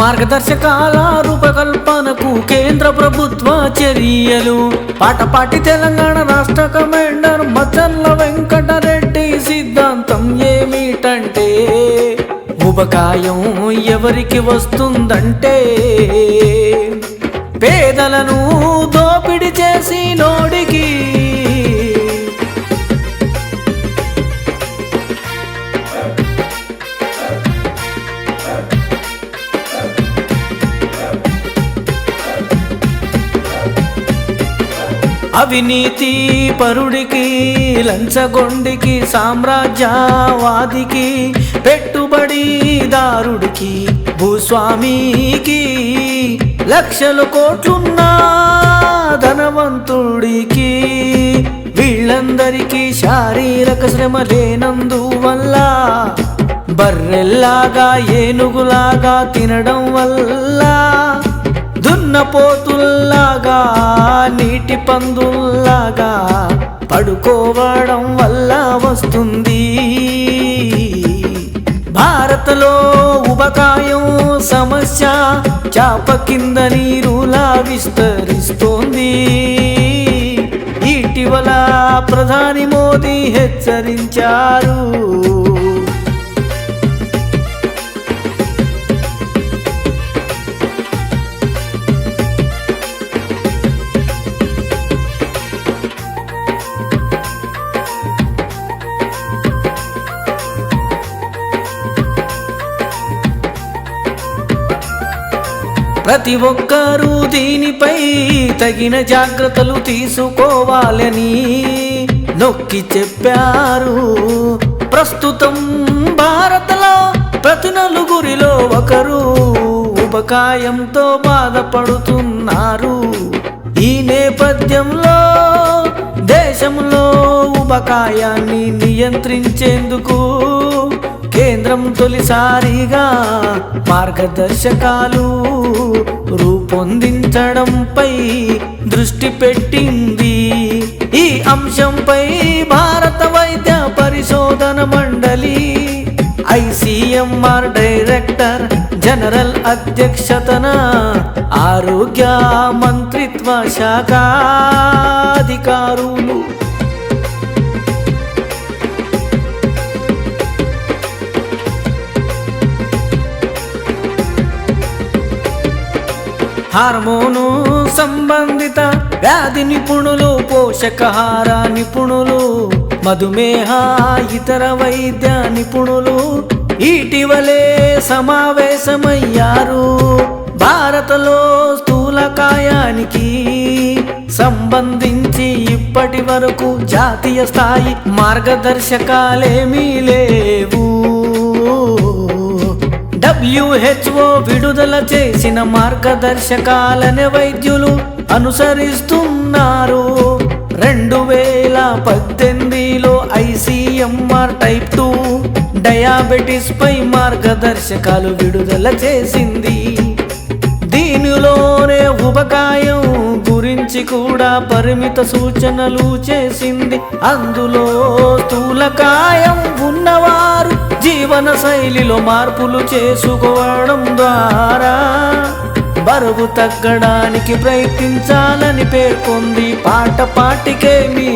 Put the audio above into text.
మార్గదర్శకాల రూపకల్పనకు కేంద్ర ప్రభుత్వ చర్యలు. పాటపాటి తెలంగాణ రాష్ట్ర కమాండర్ మచల్ల వెంకటరెడ్డి సిద్ధాంతం ఏమిటంటే ఉపకాయం ఎవరికి వస్తుందంటే పేదలను దోపిడి చేసి నోడికి అవినీతి పరుడికి లంచగొండికి సామ్రాజ్యవాదికి పెట్టుబడిదారుడికి భూస్వామికి లక్షలు కోట్లున్న ధనవంతుడికి. వీళ్ళందరికీ శారీరక శ్రమ లేనందువల్ల బర్రెల్లాగా ఏనుగులాగా తినడం వల్ల దున్నపోతుల్లాగా నీటి పందుల్లాగా పడుకోవడం వల్ల వస్తుంది. భారత్లో ఉబకాయం సమస్య చాప కింద నీరులా విస్తరిస్తోంది. ఇటీవల ప్రధాని మోదీ హెచ్చరించారు. ప్రతి ఒక్కరూ దీనిపై తగిన జాగ్రత్తలు తీసుకోవాలని నొక్కి చెప్పారు. ప్రస్తుతం భారత్లో ప్రతి నలుగురిలో ఒకరు ఉపకాయంతో బాధపడుతున్నారు. ఈ నేపథ్యంలో దేశంలో ఉపకాయాన్ని నియంత్రించేందుకు కేంద్రం తొలిసారిగా మార్గదర్శకాలు రూపొందించడంపై దృష్టి పెట్టింది. ఈ అంశంపై భారత వైద్య పరిశోధన మండలి ఐసిఎంఆర్ డైరెక్టర్ జనరల్ అధ్యక్షతన ఆరోగ్య మంత్రిత్వ శాఖ హార్మోను సంబంధిత వ్యాధి నిపుణులు పోషకాహార నిపుణులు మధుమేహ ఇతర వైద్య నిపుణులు ఇటీవలే సమావేశమయ్యారు. భారత్లో స్థూలకాయానికి సంబంధించి ఇప్పటి వరకు జాతీయ స్థాయి మార్గదర్శకాలేమీ లేవు. డబ్ల్యూహెచ్ఓ విడుదల చేసిన మార్గదర్శకాలనే వైద్యులు అనుసరిస్తున్నారు. రెండు వేల పద్దెనిమిదిలో ఐసీఎంఆర్ టైప్ టూ డయాబెటిస్ పై మార్గదర్శకాలు విడుదల చేసింది. దీనిలోనే ఉపకాయం గురించి కూడా పరిమిత సూచనలు చేసింది. అందులో స్థూలకాయం ఉన్నవారు జీవన శైలిలో మార్పులు చేసుకోవడం ద్వారా బరువు తగ్గడానికి ప్రయత్నించాలని పేర్కొంది పాట పాటికే మీ